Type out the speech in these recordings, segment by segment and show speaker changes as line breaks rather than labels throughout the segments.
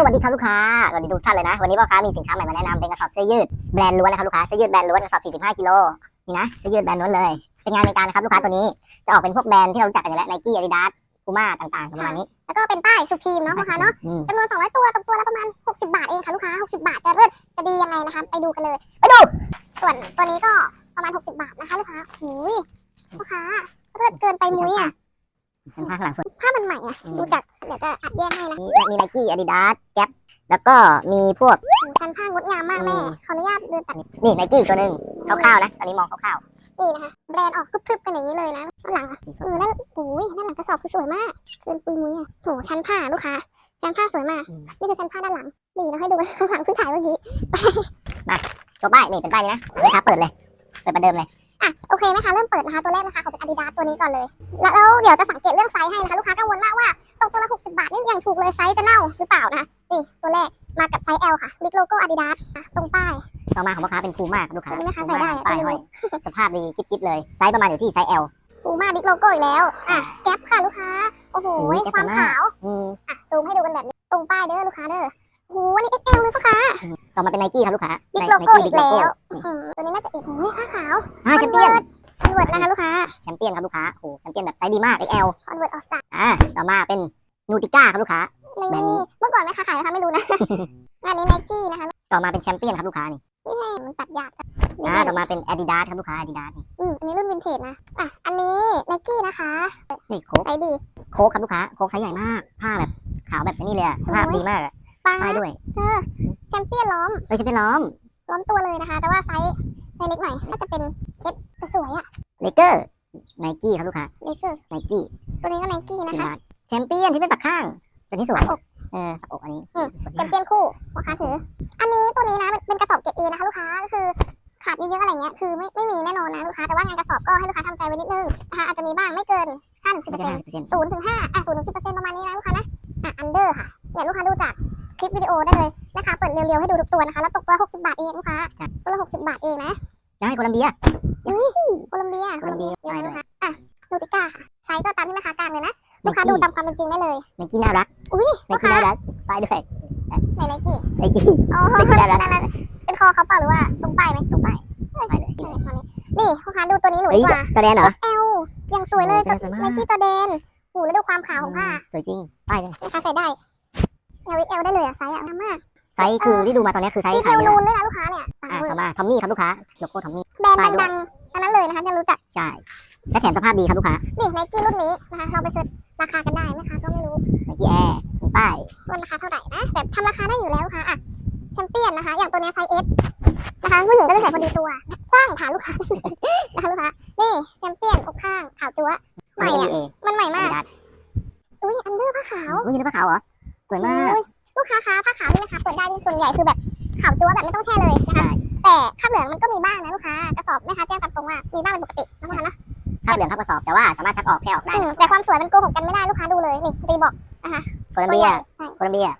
สวัสดีครับลูกค้าสวัสดีทุกท่านเลยนะ วันนี้พ่อค้ามีสินค้าใหม่มาแนะนำเป็นกระสอบเสื้อยืดแบรนด์ล้วนนะครับลูกค้าเสื้อยืดแบรนด์ล้วนกระสอบ 45 กิโลนี่นะเสื้อยืดแบรนด์ล้วนเลย เป็นงานอเมริกันนะครับลูกค้าตัวนี้จะออกเป็นพวกแบรนด์ที่เรารู้จักกันอยู่แล้วไนกี้อาดิดาสพูม่าต่างๆประมาณนี้
แล้วก็เป็นป้ายสุพีมเนาะลูกค้าเนาะ
อืม
จำนวน 200 ตัวตกตัวละประมาณ 60 บาทเองค่ะลูกค้า 60 บาทจะเลิศจะดียังไงนะคะไปดูกันเลย
ไปดู
ส่วนตัวนี้ก็ประมาณ 60 บาทนะคะลูกค้าหูยลูกค้าเลิศเกินไปมุ้ยอะ
เป็นผ้าข้างหลังสุด
ผ้ามันใหม่อะ
อืม
ดูจากเดี๋ยวจะอัดแยกให้นะ
มีไนกี้อาดิดาสแก๊ปแล้วก็มีพวก
หูชั้นผ้างดงามมากแม่
อืม
ขออนุญาตเดินตัด
นี่ไนกี้ตัวหนึ่งคร่าวๆนะตอนนี้มองคร่าว
นี่นะคะแบรนด์ออกพรึบๆกันอย่างนี้เลยนะด้านหลังอะ
ๆสีส
เอ
ด
อนั่นหูยด้านหลังกระสอบคือสวยมากเกินปุยมุ้ยอะโหชั้นผ้าลูกค้าชั้นผ้าสวยมาก
อืม
นี่คือชั้นผ้าด้านหลังนี่เราให้ดูกันข้างหลังเพิ่งถ่ายเมื่อกี้
โชว์ป้ายนี่เป็นป้ายนี้นะลูกค้าเปิดเลยเปิดประเดิมเลย
อะโอเคไหมคะเริ่มเปิดนะคะตัวแรกนะคะเขาเป็น Adidas ตัวนี้ก่อนเลยแล้วแล้วเดี๋ยวจะสังเกตเรื่องไซส์ให้นะคะลูกค้ากังวลมากว่าตกตัวละ60 บาทนี่ยังถูกเลยไซส์จะเน่าหรือเปล่านะคะนี่ตัวแรกมากับไซส์ L ค่ะบิ๊กโลโก้ Adidas อะตรงป้าย
ต่อมาของพ่อค้าเป็นพูม่าครับลูกค้า
อันนี้นะคะ
พูม่า
ใส่ได้อะ
ป้ายห้อยสภาพดีจิ๊บๆเลยไซส์ประมาณอยู่ที่ไซส์ L
ปูมาบิ๊กโลโก้อีกแล้วอะแก๊ปค่ะลูกค้าโอ้โห
โอ้ยแก๊ป
ความ
สวยมาก
ขาว
อืม
อะซูมให้ดูกันแบบนี้ตรงป้ายเด้อลูกค้าเด้อโอ้โหอันนี่ XL เลยพ่อค้า
ต่อมาเป็นไนกี้ครับลูกค้า
บิ๊ก
Nike
โลโก้อีก
Big
แล้ว
Logo
อืมตัวนี้น่าจะอีกโอ้ยผ้าขาว
อ่าแชมเปี้ยน
คอนเวิร์ตนะคะลูกค้า
แชมเปี้ยนครับลูกค้าโอ้โหแชมเปี้ยนแบบไซส์ดีมาก XL
คอนเวิร์ตออสตา
อ่าต่อมาเป็นนูติก้าครับลูกค้า แบรนด์นี้
นี่เมื่อก่อนไม่ค้าขายนะคะไม่รู้นะ อันนี้ไนกี้นะคะ
ต่อมาเป็นแชมเปี้ยนครับลูกค้านี่
นี่ให้มันตัดยากอะนี่
อ่า
เป็น
ต่อมาเป็น Adidas ครับลูกค้า Adidas นี่
อืมอันนี้รุ่นวินเทจนะ อะ อันนี้ไนกี้นะคะ
นี่โค้ก
ไซส์ดี
โค้กครับลูกค้าโค้กไซส์ใหญ่มากผ้าแบบขาวแบบนี้เลยอะสภาพดีมากอะ
ปัง
ป้ายด้วย
เธอแชมเปี้ยนล้อม
เอ้ยแชมเปี้ยนล้อม
ล้อมตัวเลยนะคะ แต่ว่าไซส์ไซส์เล็กหน่อยน่าจะเป็นเอ สแต่สวยอะ
เลเกอร์ไนกี้ครับลูกค้า
เลเกอร์
ไนกี้
ตัวนี้ก็ไนกี้นะ
ที
คะ
บาทแชมเปี้ยนที่เป็นปักข้าง ตัวนี้สวย
ปักอก
เออปักอกอันนี้
อืม
สวย
แช
มามก
เปี้ยนคู่พ่อค้าถือ อันนี้ตัวนี้นะเป็นเป็นกระสอบเกรดเอนะคะลูกค้าก็คือขาดเยอะๆอะไรเงี้ยคือไม่ไม่มีแน่นอนนะลูกค้าแต่ว่างานกระสอบก็ให้ลูกค้าทำใจไว้นิดนึงนะคะอาจจะมีบ้างไม่เกินห้าถึงสิบ
ไม่
เปอร์
ใช่
เซ็นต์
ห้าสิบเปอร์เซ็นต์
ศูนย์ถึงห้าอะศูนย์ถึงสิบเปอร์เซ็นต์ประมาณนี้นะลูกค้านะอะอันเดอร์ค่ะเนี่ยลูกค้าดูจากคลิปวิดีโอได้เลยนะคะเปิดเรียวๆให้ดูทุกตัวนะคะแล้วตกตัวละ60บาทเองลูกค้าตัวละ60บาทเองนะ
จะให้โคลัมเบีย
โคลัมเบีย
โคลัมเบีย
เยอะ
ไป
นะ
เลย
ลูกค้าอะนูติก้าค่ะไซส์ก็ตามที่แม่ค้ากลางเลยนะลูกค้าดูตามความเป็นจริงได้เลย
ไนกี้น่ารัก
อุ้ย
ไนกี้น่ารักป้ายด้วย
ไหนไนกี้
ไนกี้
อ๋อ
ไนกี้น่ารัก
นั่นๆเป็นคอเขาเปล่าหรือว่าตรงป้ายไหม
ตรงป้ายป้ายเลย
นี่นี่ลูกค้าดูตัวนี้หนู
เฮ้ย
ดีกว่า
ตัวแดนเหรอ
เอลยังสวยเลย
โอ้
กับ
สวยมาก
ไนกี้จอแดนโอ้แล้วดูความขาวของผ้า
สวยจริงป้ายเลย
แม่ค้าใส่ได้เอลเอลได้เลยอะไซส์อะงามมาก
ไซส์คือที่ดูมาตอนนี้คือไซส์
ดีเท
ขาย
ล
เย
นู
อะ
นด้วยนะลูกค้าเนี่ยปัง
อะ
เวอ
ต่อ
ร์
มาทอมมี่ครับลูกค้าโลโก้ทอมมี่
แบรนด์
ป้ายด้วย
ดังๆอันนั้นเลยนะคะจะรู้จัก
ใช่ และแถมสภาพดีครับลูกค้า
นี่ไนกี้รุ่นนี้นะคะเราไปเซิร์ชราคากันได้นะคะก็ไม่รู้
ไนกี้แอร์มีป้าย
ว่าราคาเท่าไหร่นะแต่ทำราคาได้อยู่แล้วค่ะอะแชมเปี้ยนนะคะ อย่างตัวเนี้ยไซส์เอสนะคะผู้หญิงก็จะใส่พอดีตัว สร้างฐานลูกค้านะคะลูกค้านี่แชมเปี้ยนอกข้างขาวจั๊วะใหม่
ไม่
อะ
เอ
มันใหม่มาก
ดัด
อุ้ยอันเดอร์ผ้าขาว
อุ้ยนี่ผ้าขาวเหรอสวยมาก
อุ้ย ลูกค้าคะผ้าขาวนี่นะคะเปิดได้ที่ส่วนใหญ่คือแบบขาวจั๊วแบบไม่ต้องแช่เลยนะคะ
ใช่
แต่คราบเหลืองมันก็มีบ้างนะลูกค้ากระสอบแม่ค้าแจ้งตามตรงว่ามีบ้างเป็นปกตินะคะนะ
ภาพเหลืองภาพกระสอบแต่ว่าสามารถชักออกแค่ออกได้
อืมแต่ความสวยมันโกหกกันไม่ได้ลูกค้าดูเลยนี่ตีบอก
โคลัมเบีย
ใช่
โคลัมเบีย
อะ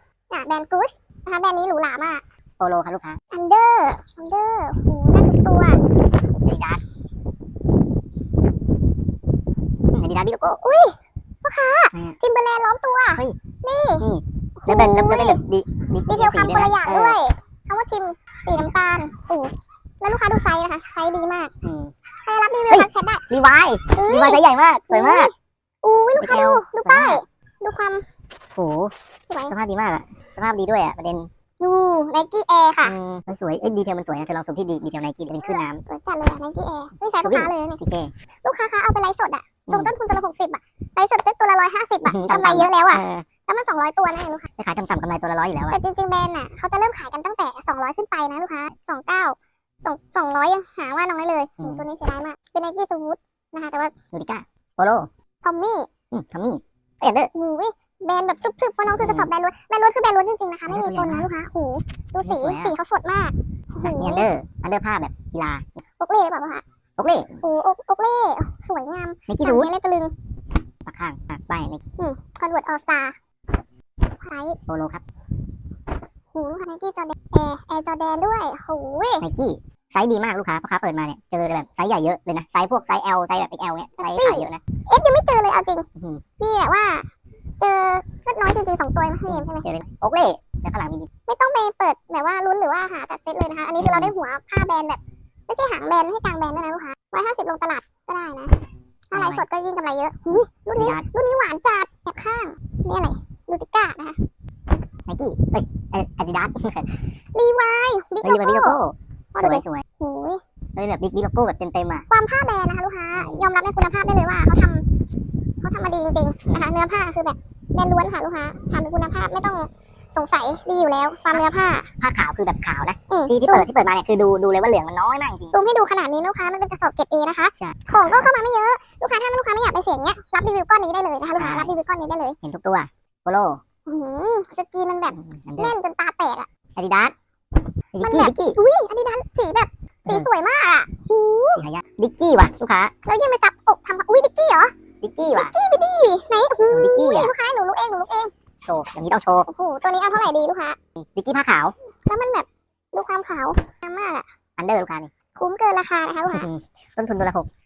แบรนด์กูชนะคะแบรนด์นี้หรูหรามาก
โปโลครับลูกค้า
อันเดอร์อันเดอร์โหน่าทุกตัว
อาดิดาสอาดิดาสบิ๊กโลโก้
จิมเบอร์แลนด์ล้อมตัว
นี่ แล้วเป็นแล้วเป็นแบบดี
ดีเทลคำคนละอย่างด้วยคำว่าจิมสีน้ำตาลโอ้แล้วลูกค้าดูไซส์นะคะไซส์ดีมาก
อืม
ใครรับรีวิว
เฮ้ย
ทักแชทได้
รีวาย
เอ้
รีวาย
ย
ไซส์ใหญ่มากสวยมาก
อุ้ยลูกค้าดูดูป้ายดูความ
โห
สวย
สภาพดีมากอะสภาพดีด้วยอะประเด็น
ดูไนกี้แอร์ค่ะ
อืมมันสวยเอ้ยดีเทลมันสวยนะเธอลองซูมที่ดีดีเทลไนกี้เป็นขึ้นน้
สวยจัดเลยอะไนกี้แอร์นี่ใช้ลูกค้าเลยนะำนี่
สีเค
ลูกค้าคะเอาไปไลฟ์สดอะ
อืม
ตรงต้นทุนตัวละหกสิบอะไลฟ์สดก็ตัวละร้อยห้าสิบอะ
อืม
กำไรเยอะแล้วอะ
เออ
แล้วมันสองร้อยตัวนะลูกค้า
ไปขายต่ำๆกำไรตัวละร้อยอยู่แล้วอะ
แต่จริงๆแบรนด์อะเขาจะเริ่มขายกันตั้งแต่สองร้อยขึ้นไปนะลูกค้าสองเก้าสองสองร้อยยังหาว่าน้อยเลยโอ้ตัวนี้เสียดายมากเป็นไนกี้สวูทนะคะแต่ว่า
นูริก้าโปโล
ทอมมี่
อืมทอมมี่เอ็นเดอร์
หูยแบรนด์แบบพรึบๆเพราะน้องคือกระสอบแบรนด์ล้วนแบรนด์ล้วนคือแบรนด์ล้วนจริงๆนะคะไม่มีปนนะลูกค้าหูดูสี
สวยอะ
สีเขาสดมากโอ้โห
มีอันเดอร์อันเดอร์ผ้าแบบกีฬา
อกเล่หรือเปล่าคะ
โอเค
โอ้อกอกเล่สวยงาม
ไนกี้
หนั
สู
ง
ท
เล่ตะลึง
ปักข้างปักป้ายไน
คอนเวิร์ตออสตา ไซส์
โปโลครับ
หูลูกค้าไนกี้จอแดนแอร์แอร์จอแดนด้วยหูย
ไนกี้ไซส์ดีมากลูกค้าพ่อค้าเปิดมาเนี่ยเจอแบบไซส์ใหญ่เยอะเลยนะไซส์พวกไซส์ L ไซส์แบบ XL เนี่ยไซส์ขายเยอะนะ
เอฟยังไม่เจอเลยเอาจริง
อื้อหือ
พี่แบบว่า เจอก็น้อยจริงๆสองตัวเองไม่เอ็มใช่ไหม
เจอเลยโอ๊กเล่แต่ข้างหลังมีดิ
ไม่ต้องไปเปิดแบบว่าลุ้นหรือว่าหาจัดเซตเลยนะคะ อันนี้คือเราได้หัวผ้าแบรนด์แบบไม่ใช่หางแบรนด์ให้กลางแบรนด์ด้วยนะลูกค้าร้อยห้าสิบลงตลาดก็ได้นะถ้าไลฟ์สดก็ยิ่งกำไรเยอะหุ้ยรุ่นนี้
Adidas
รุ่นนี้หวานจัดแอบข้างนี่อะไร ลูติก้านะคะ
ไนกี้เอ้ยอาดิดาส
รีวายบิ๊ก
เฮ้ย
โล
มันบิ๊กโล
โก้
โก้
พอ
ส
ดู
ว
ดิ
ยสวย
หูย
เฮ้ยแบบบิ๊กบิ๊กโลโก้แบบเต็มเต็มๆอะ
ความผ้าแบรนด์นะคะลูกค้ายอมรับในคุณภาพได้เลยว่าเขาทำเขาทำมาดีจริงๆนะคะเนื้อผ้าคือแบบแบรนด์ล้วนค่ะลูกค้าทำเป็นคุณภาพไม่ต้องสงสัยดีอยู่แล้ว ความเนื้อผ้า
ผ้าขาวคือแบบขาวนะ
อืม
ที่ที่
ซู
เปิ
ม
ดที่เปิดมาเนี่ยคือดูดูเลยว่าเหลืองมันน้อยมากจริง
ซูมให้ดูขนาดนี้ลูกค้ามันเป็นกระสอบเกรดเอนะคะ
ใช่
ของก็เข้ามาไม่เยอะลูกค้าถ้าลูกค้าไม่อยากไปเสี่ยงเนี้ยรับรีวิวก้อนนี้ได้เลยนะคะลูกค้า
ใช่
รับรีวิวก้อนนี้ได้เลย
เห็นทุกตัว โปโล
อื้อหือสกรีนมันแบบ
อันเดอ
แน่น
ร์
จนตาแตกอะ
อาดิดาสดิ
มั
ก
น
กี้
แบบ
ดิกกี้
อุ้ยอันนี้ดันสีแบบสีสวยมากอะหู
สีหายากดิกกี้ว่ะลูกค้า
แล้วยิ่งไปซับอกทำอุ้ยดิกกี้เหรอ
ดิกกี้ว่ะ
กี้ไปดิไหนโอ้โห
ดิกกี้อะ
ลูกค้าหนูลุกเองหนูลุกเอง
โชว์อย่างนี้ต้องโชว์
โอ้โหตัวนี้เอาเท่าไหร่ดีลูกค้า
ดิกกี้ผ้าขาว
แล้วมันแบบดูความขาวงามมากอะ
อันเดอร์ลูกค้านี่
คุ้มเกินราคานะคะลูกค้า
ต้นทุนตัวละหกตัวละหกหก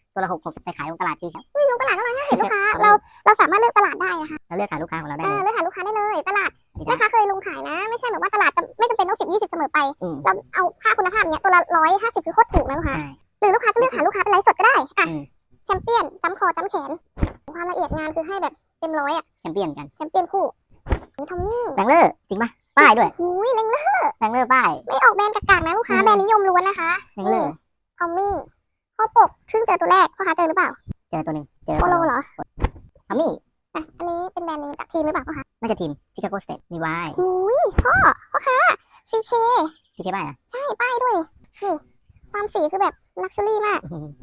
เราได้
เอ
เล
อยเลือกหาลูกค้าได้เลยตลาด
ดีนะ
แม่ค้าเคยลงขายนะ ไม่ใช่แบบว่าตลาดจะไม่จำเป็นต้องสิบยี่สิบเสมอไป
อืม
เราเอาค่าคุณภาพเนี้ยตัวละร้อยห้าสิบคือโคตรถูกนะลูกค้า
ใช่
หรือลูกค้าจะเลือกหาลูกค้าเป็นไลฟ์สดก็ได้อะ
อืม
แชมเปี้ยนจ้ำคอจ้ำแขน ความละเอียดงานคือให้แบบเต็มร้อยอะ
แชมเปี้ยนกัน
แชมเปี้ยนคู่โอ้ยทอมนี่
แบงเลอร์จริงปะป้ายด้วย
หูยเล็งเลย
แบงเลอร์ป้าย
ไม่ออกแบรนด์กากๆนะลูกค้า
อืม
แบรนด์นิยมล้วนนะคะ
แบงเลอร์
ทอมมี่ข้อปกซึ่งเจอตัวแรกพ่อค้าเจอหรือเปล่า
เจอตัวหนึ่งเจอ
โปโลเหรอ
ทอมมี่
อะ อันนี้เป็นแบรนด์หนึงจากทีมหรือเปล่าพ่อค้า
น่าจะทีมชิคาโกสเตทมีวาย
หูยพ่อ พ่อค้าซีเค
ที่ใช่ป้ายอะ
ใช่ป้ายด้วย นี่ความสีคือแบบลักชัวรี่มาก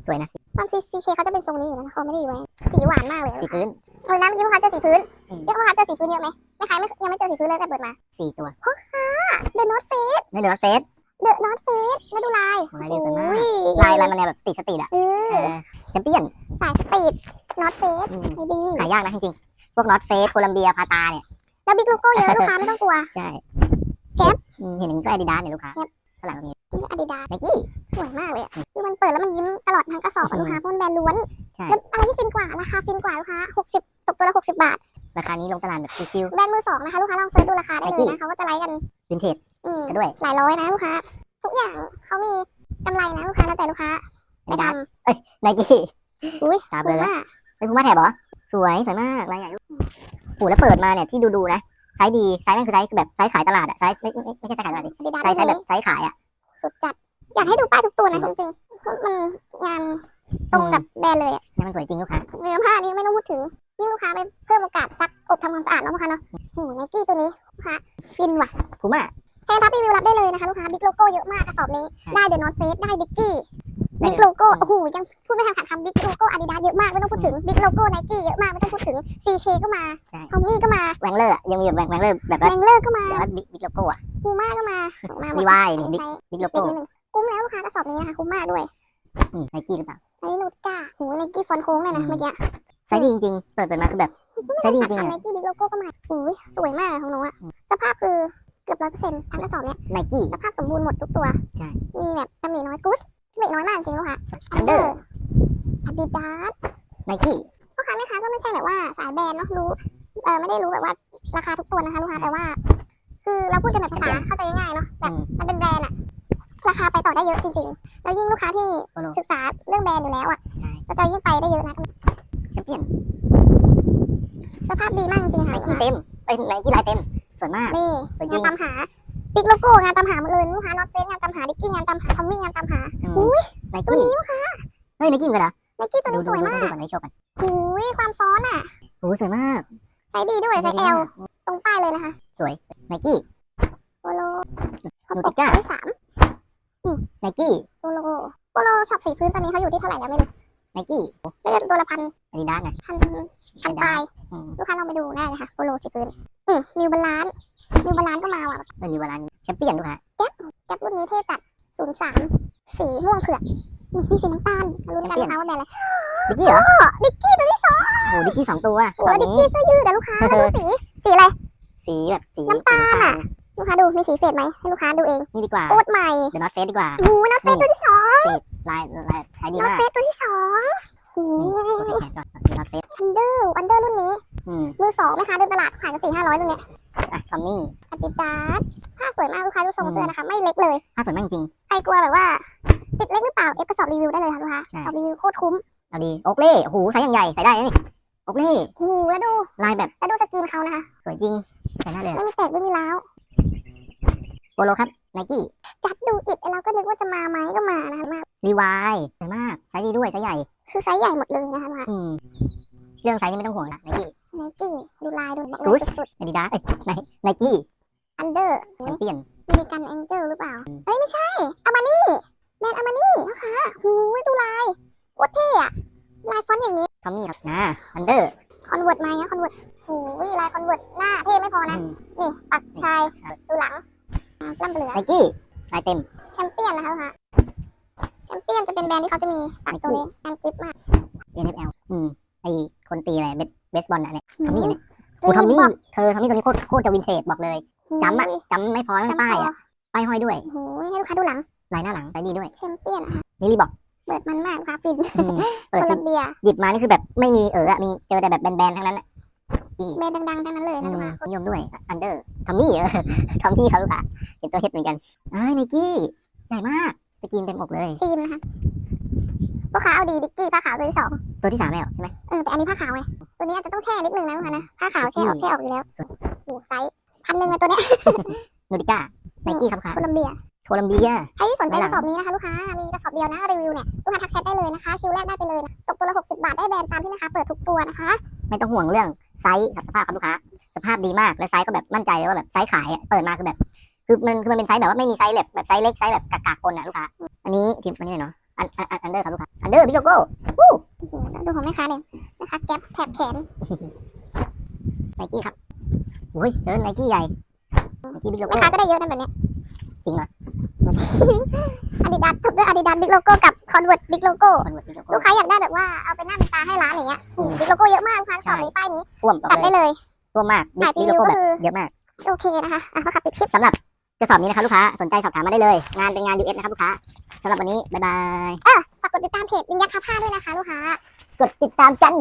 สวยนะ
ความซีซีเคเขาจะเป็นทรงนี้อยู่นะเขาไม่ได้อยู่ไว้ สีหวานมากเลย
สีพื้น
เออนะเมื่อกี้พ่อค้าเจอสีพื้น
อืม
เมื่อกี้พ่อค้าเจอสีพื้นเยอะไหมไม่ขายไม่ยังไม่เจอสีพื้นเลยแต่เปิดมา
สี่ตัว
เดอะนอตเฟส
ไม่เหลือเฟส
เดอะนอตเฟสแล้วดูลาย
ลายเดียวสวยมาก
โอ้ย
ลายลายมันแนวแบบสตรีทสตรีทอะ
เอ
เอ
อ
อแชมเปี้ยน
สายสตรีท นอตเฟส
อืม
ใช้ดี
หายากนะจริงๆ พวกน็อตเฟสโคลัมเบีย พาตาเนี่ย
แล้วบิ๊กโลโก้เยอะลูกค้าไม่ต้องกลัว
ใช่
แก๊ป
อืมเห็นอย่างนี้ก็อาดิดาสเนี่ยลูกค้า
แก๊ป
ข้างหลังมี
นี่อาดิดาส
ไนกี้
สวยมากเลยอะคือมันเปิดแล้วมันยิ้มตลอดทั้งกระสอบอะ
อืม
ลูกค้าเพราะมันแบรนด์ล้วน
ใช่
แล้วอะไรที่ฟินกว่าราคาฟินกว่าลูกค้า60ตกตัวละ60 บาท
ราคานี้ลงตลาดแบบชิว
แบรนด์มือสองนะคะลูกค้าลองเซิร์ชดูราคาได้เลย
Nike
นะเขาก็จะไลค์กัน
ๆวินเทจ
อืม
ก็ด้วย
หลายร้อยนะลูกค้า ทุกอย่างเขามีกำไรนะลูกค้าแล้วแต่ลูกค้า
อา
ไป
ดิ
ท
ดาสไนกี้ำ
อุ้ย
ตาม
คุ้
เลย
ม
นะ
มาก
เป็นพูม่าแถบเหรอ สวยสวยมากลายใหญ่โอ้แล้วเปิดมาเนี่ยที่ดูดูๆนะไซส์ดีไซส์นั่นคือไซส์แบบไซส์ขายตลาดอะไซส์ไม่ไม่ไม่ใช่ไซส์ขายตลาดดิ
อาดิดาส
ไซส์ไซส์แบ
นี้
บไซส์ขายอะ
สุดจัด อยากให้ดูป้ายทุกตัวนะจริงๆเพราะมันงานตรงกับแบรนด์เลยอะ
เนี่ยมันสวยจริงลูกค้า
เนื้อผ้านี้ไม่ต้องพูดถึงยิ่งลูกค้าไปเพิ่มโอกาสซักอบทำความสะอาดเนาะลูกค้าเนาะโอ้โหไนกี้ตัวนี้ลูกค้าฟินว่ะ
พูม่า
แค่รับรีวิวรับได้เลยนะคะลูกค้าบิ๊กโลโก้เยอะมากกระสอบนี้
ใช่
ได้เดอะนอตเฟสได้ดิกกี้
ได้
บิ๊กโลโก้โอ้โหยังพูดไม่ทันขาดคำบิ๊กโลโก้อาดิดาสเยอะมากไม่ต้องพูดถึงบิ๊กโลโก้ไนกี้เยอะมากไม่ต้องพูดถึงซีเคก็มา
ใช่
ทอมมี่ก็มา
แวงเลอร์อะยังมีแบบแวงแวงเลอร์แบบ
แร
ว่าง
เลอร์ก็มา
แบบว่าบิ๊กบิ๊กโลโก้อะ
พูม่าก็มามาหม
มี
ด
วายนี่บิ๊ก
ใช้
บิ๊กโล
เด็ก
โก้
นิดนึงคุ้มแล้วลูกค้ากระสอบนี้นะคะคุ้มมากด้วย
นี่ไนกี้หรือเปล่า
ใช้นูตก้าโหไนกี้ฟอนต์โค้งเลยนะ
อืม
เมื่อกี้
ไซส์ดีจริงๆเปิดเปิดมาคือแบบไซส์ดีจริงๆ
ไน
อะ
กี้บิ๊กโลโก้ก็มาโอ้ยสวยมากอะของหนูอะสภาพคือเกือบร้อยเปอร์เซ็นต์ทั้งกระสอบเนี้ย
ไนกี้
สภาพสมบูรณ์หมดทุกตัว
ใช่
มีแบบตำหนิน้อยกุส ตำหนิน้อยมากจริงลูกค้า
อันเดอร์
อาดิดาส
ไนกี้
พ่อค้าแม่ค้าก็ไม่ใช่แบบว่าสายแบรนด์เนาะรู้เออไม่ได้รู้แบบว่าราคาทุกตัวนะคะลูกค้าแต่ว่า คือเราพูดกันแบบภาษาเข้าใจง่ายๆเนาะแบบมันเป็นแบรนด์อะราคาไปต่อได้เยอะจริงๆ แล้วยิ่งลูกค้าที่
โปโล
ศึกษาเรื่องแบรนด์อยู่แล้วอะ
ใช่
ก็จะยิ่งไปได้เยอะนะ
แชมเปี้ยน
สภาพดีมากจริงๆ
ไน
ค่ะ
กี้เต็มเป็นไนกี้ลายเต็มสวยมาก
นี่
สวยจริ
งางนตามหา บิ๊กโลโก้งานตามหาหมดเลยลูกค้าน็อตเฟสงานตามหาดิกกี้งานตามหาทอมมี่งานตามหา
อืม
อุ้ย
ไน
ตัว
กี้
นี้ลูกค้า
เฮ้ยไนกี้เหมือนกันเหรอ
ไนกี้ตัว
ดู
นี้
ดู
สวย
ดู
มา
ดู
ก
ก่อนในโชว์กัน
หูยความซ้อนอะ
โอ้โหสวยมาก
ไซส์ดีด้วยไซส์ L ตรงป้ายเลยนะคะ
สวยไนกี้
โปโล
นูติก้า
ที่สาม
ไนกี้
โปโลโปโลช็อปสีพื้นตอนนี้เขาอยู่ที่เท่าไหร่แล้วไม่รู้
ไนกี้
น่าจะตัวละพัน
อาดิดาสนะ
พันพันปลาย
อืม
ลูกค้าลองไปดูได้นะคะโปโลสีพื้นอืมนิวบาลานนิวบาลานก็มาว่ะ
เออมีเวลาแชมเปี้ยนลูกค้า
แก๊ปรุ่นนี้เท่จัดศูนย์สามสีม่วงเผือกอืมนี่สีน้ำตาลมาลุ้นกัน
แชมเปี้ยน
นะคะว่าแบรนด์อะไร
ดิกกี้เหรอ
ดิกกี้ตัวที่สอง
โอ้โหดิกกี้สองตัว
โอ้
ตอน
ดิก
นี้
กี้เสื้อยืดแต่ลูกค้ามาดูสีสีอะไร
สีแบบสี
น้ำตาลอะ ลูกค้าดูมีสีเฟดไหมให้ลูกค้าดูเอง
นี่ดีกว่า
โคตรใหม่
เดอะนอตเฟสดีกว่า
หูนัทเฟสตัวที่สอง
ลายลายขายดี
นัท
มาก
เฟสตัวที่สองหู
นี่โชว์แขนก่อนเดอะนอตเฟส
อันเดอร์อันเดอร์รุ่นนี้
อืม
มือสองแม่ค้าเดินตลาดขายกันสี่ห้าร้อยตรงเนี้ย
อะทอมมี่
อาดิดาสผ้าสวยมากลูกค้าดูทรงเสื้อนะคะไม่เล็กเลย
ผ้าสวยมากจริง
ใครกลัวแบบว่า ติดเล็กหรือเปล่าเอฟกระสอบรีวิวได้เลยค่ะลูกค้า
ใช่
กระสอบรีวิวโคตรคุ้ม
เอาดีโอกเล่โอ้โหไซส์อย่างใหญ่ใส่ได้นะนี่โอกเล่
หูแล้วดู
ลายแบบ
แล้วดูสกรีนเขานะคะ
สวยจริงใส่ได้เลย
ไม่มีแตกไม่มีร้าว
โปโลครับไนกี้
จัดดูอิดไอ้เราก็นึกว่าจะมาไหมก็มานะคะมา
รีวายสวยมากไซส์ดีด้วยไซส์ใหญ่
คือไซส์ใหญ่หมดเลยนะคะมา
อืมเรื่องไซส์นี่ไม่ต้องห่วงละไนกี้
ไนกี้ดูลายดูบอก
อุ๊
เลยยสุด
อาดิดาสเอ้ยไนไนกี้
ๆอันเดอร์
แชมเปี้ยน
มีกันแองเจิลหรือเปล่าเอ้ยไม่ใช่อามานี่แบรนด์อามานี่นะคะหูยดูลายโคตรเท่อะลายฟอนต์อย่างนี้
ทอมมี่ครับนะอันเดอร์
คอนเวิร์ตมาเนี่ยคอนเวิร์ตหูยลายคอนเวิร์ตหน้าเท่ไม่พอนะนี่ปักชายดูหลังอ่า ล่ำเปลือ
ไนกี้ลายเต็ม
แชมเปี้ยนนะคะลูกค้าแชมเปี้ยนจะเป็นแบรนด์ที่เขาจะมีปักตัวนี้การกริปมาก
NFL อืมไอคนตีอะไรเบสเบสบอลน่ะเนี่ยทอมมี่เนี่ย
รี
โอ้ทอมมี่
บอก
เธอทอมมี่ตัวนี้โคตรโคตรจะวินเทจบอกเลยจำอะจำไม่พอทั้ง
จำ
ป้าย
คอ
อะป้ายห้อยด้วย
โอ้โหให้ลูกค้าดูหลัง
ลายหน้าหลังไซส์ดีด้วย
แชมเปี้ยนนะคะ
นี่รีบอก
เปิดมันมากลูกค้าฟิน
อืมเปิด
โค
คือ
ลัมเบีย
หยิบมานี่คือแบบไม่มีเอออะมีเจอแต่แบบแบนๆทั้งนั้นอะ
แบรนด์ดังๆทั้งนั้นเลย
อื
นะลูก
ม
ค้า
นิยมด้วยอันเดอร์ทอมมี่เออทอมมี่เขาลูกค้าเห็นตัวเฮ็ดเหมือนกันไอ้ไนกี้ใหญ่มากสกรีนเต็มอกเลย
ทีมนะคะลูกค้าเอาดีดิกกี้ผ้าขาวตัวที่สอง
ตัวที่สามแล้วใช่ไหม
เออแต่อันนี้ผ้าขาวไงตัวนี้อาจจะต้องแช่นิดนึงนะลูกค้านะผ้าขาวแช่ออกแช่ออกอยู่แล้วโอ้โหไซส์พันหนึ่งเลยตัวเนี้ย
โนดิก้าไนกี้ครับค่ะ
โคลัมเบีย
โคลัมเบีย
ใครที่สนใจกระสอบนี้นะคะลูกค้ามีกระสอบเดียวนะรีวิวเนี่ยลูกค้าทักแชทได้เลยนะคะคิวแรกได้ไปเลยนะตกตัวละ60บาทได้แบรนด์ตามที่แม่ค้าเปิดทุกตัวนะคะ
ไม่ต้องห่วงเรื่อง ไซส์กับสภาพครับลูกค้า สภาพดีมากและไซส์ก็แบบมั่นใจเลยว่าแบบไซส์ขายอะเปิดมาคือแบบคือมันคือมันเป็นไซส์แบบว่าไม่มีไซส์เล็กแบบไซส์เล็กไซส์แบบกากๆคนอะลูกค้า อันนี้ทีมอันนี้หน่อยเนาะอันอันอันอันเดอร์ครับลูกค้าอันเดอร์บิ๊กโลโก้
โอ้โหดูของแม่ค้าเนี่ยนะคะแก๊ปแถบแขน
ไนกี้ครับโอ้ยเดินไนกี้ใหญ่ไนกี้บิ๊กโล
แม่
โก้
ค้าก็ได้เยอะนะแบบเนี้ย
จริงเหรอ
อาดิดาสจบด้วยอาดิดาสบิ๊กโลโก้กับคอนเวิร์ตบิ๊กโลโก้
คอนเวิร์ตบิ๊กโลโก้
ลูกค้าอยากได้แบบว่าเอาไปหน้าเป็นตาให้ร้านอย่างเงี้ย
อืม
บิ๊กโลโก้เยอะมากลูกค้าสอบนี้ป้ายนี้
ท่วมบอก
ตัด
เล
ได้
ย
เลย
ท่วมมากบิ๊
ถ่าย
กบิ๊กโลโก้
รีวิวก็
แบบ
คือ
เยอะมาก
โอเคนะคะอะเขาขับปิดคลิป
สำหรับกระสอบนี้นะครับลูกค้าสนใจสอบถามมาได้เลย งานเป็นงาน US นะครับลูกค้าสำหรับวันนี้บ๊ายบาย
ฝากกดติดตามเพจวิญญาณค้าผ้าด้วยนะคะลูกค้า
กดติดตามกัน